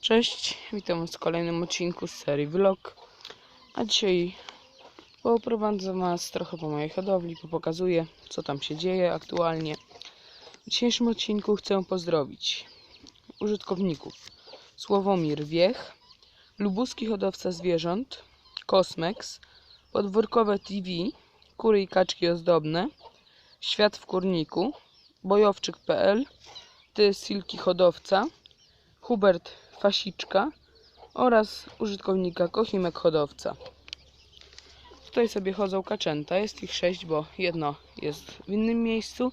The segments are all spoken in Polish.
Cześć, witam was w kolejnym odcinku z serii Vlog. A dzisiaj poprowadzę was trochę po mojej hodowli, pokazuję co tam się dzieje aktualnie. W dzisiejszym odcinku chcę pozdrowić użytkowników Sławomir Wiech, Lubuski hodowca zwierząt, Kosmex, Podwórkowe TV, Kury i kaczki ozdobne, Świat w kurniku, Bojowczyk.pl, Ty Silki hodowca, Hubert Fasiczka oraz użytkownika Kochimek Hodowca. Tutaj sobie chodzą kaczęta, jest ich sześć, bo jedno jest w innym miejscu,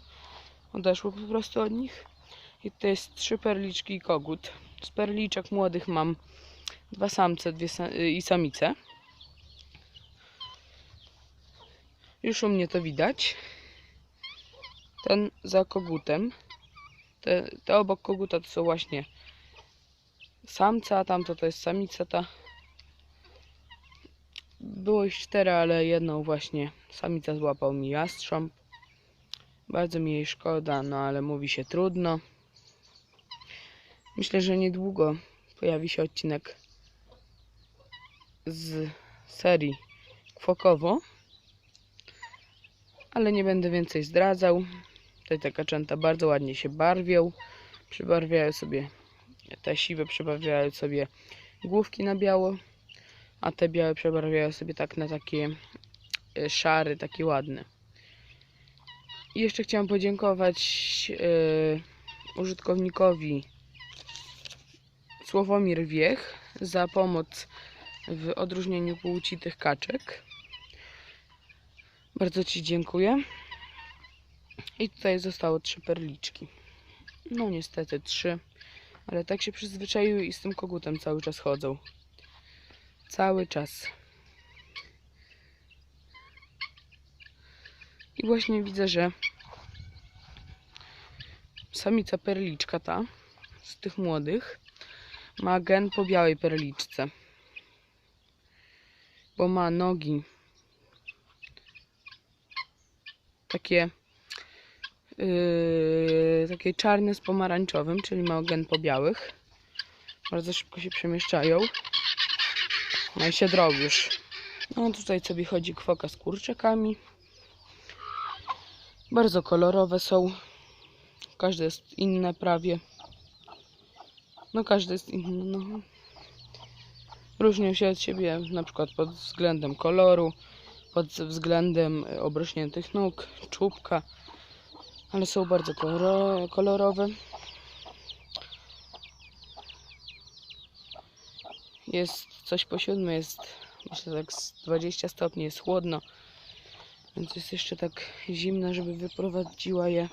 odeszło po prostu od nich. I to jest trzy perliczki i kogut. Z perliczek młodych mam dwa samce dwie sa i samice. Już u mnie to widać. Ten za kogutem. Te, te obok koguta to są właśnie samca, a tamto to jest samica ta. Było ich cztery, ale jedną właśnie samica złapał mi jastrząb. Bardzo mi jej szkoda, no ale mówi się trudno. Myślę, że niedługo pojawi się odcinek z serii Kwokowo. Ale nie będę więcej zdradzał. Tutaj te kaczęta bardzo ładnie się barwią. Przybarwiają sobie te siwe przebarwiają sobie główki na biało, a te białe przebarwiają sobie tak na takie e, szary, takie ładne. I jeszcze chciałam podziękować e, użytkownikowi Sławomir Wiech za pomoc w odróżnieniu płci tych kaczek. Bardzo Ci dziękuję. I tutaj zostało trzy perliczki. No niestety trzy. Ale tak się przyzwyczaiły i z tym kogutem cały czas chodzą. Cały czas. I właśnie widzę, że samica perliczka ta z tych młodych ma gen po białej perliczce. Bo ma nogi takie yy, takie czarne z pomarańczowym, czyli ma gen po białych. Bardzo szybko się przemieszczają. No i się drobisz. No tutaj sobie chodzi kwoka z kurczakami. Bardzo kolorowe są. Każde jest inne prawie. No każdy jest inny. No. Różnią się od siebie na przykład pod względem koloru, pod względem obrośniętych nóg, czubka ale są bardzo koloro- kolorowe. Jest coś po siódmej, jest myślę tak z 20 stopni, jest chłodno, więc jest jeszcze tak zimno, żeby wyprowadziła je